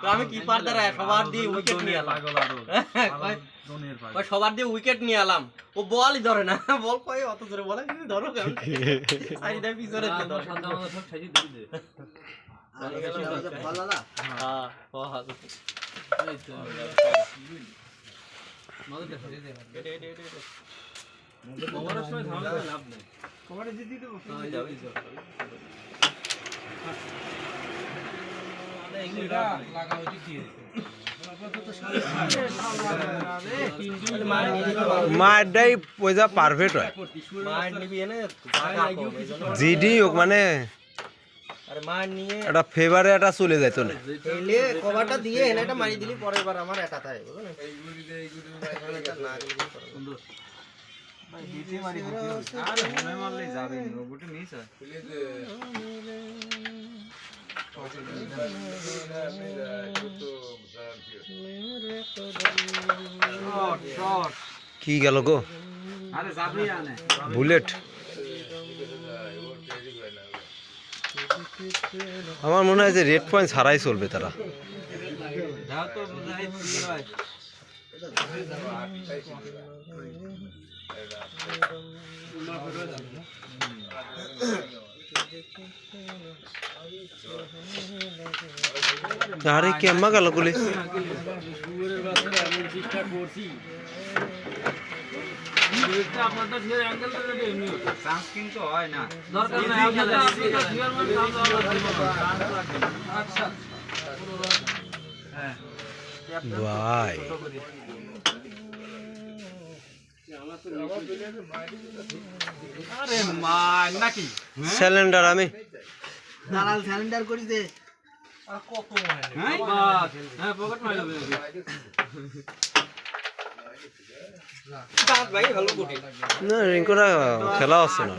তো আমি কিপার দ্বারা সবার দিয়ে উইকেট নিয়ে এলাম। সবার দিয়ে উইকেট নিয়ে এলাম। ও বলই ধরে না বল কয় অত জোরে বলে? "তুমি ধরো কেন? পিছনে দিয়ে ধরে। হ্যাঁ, ও হাত উপরে। এটে, এটে, এটে, এটে। মায়েরটাই পয়সা পারফেক্ট হয়। জিডি হোক মানে একটা ফেভারে একটা চলে যেত না। এটা মারি দিলি পরের বার আমার এটা থাকে এটা। কি গেল গো? বুলেট আমার মনে হয় যে রেড পয়েন্ট ছাড়াই চলবে তারা। আরে কেম্মা গেল গুলি ভাই সিলিন্ডার আমি। দাঁত ভাই ভালো কোটি না রিঙ্কুরা খেলা না।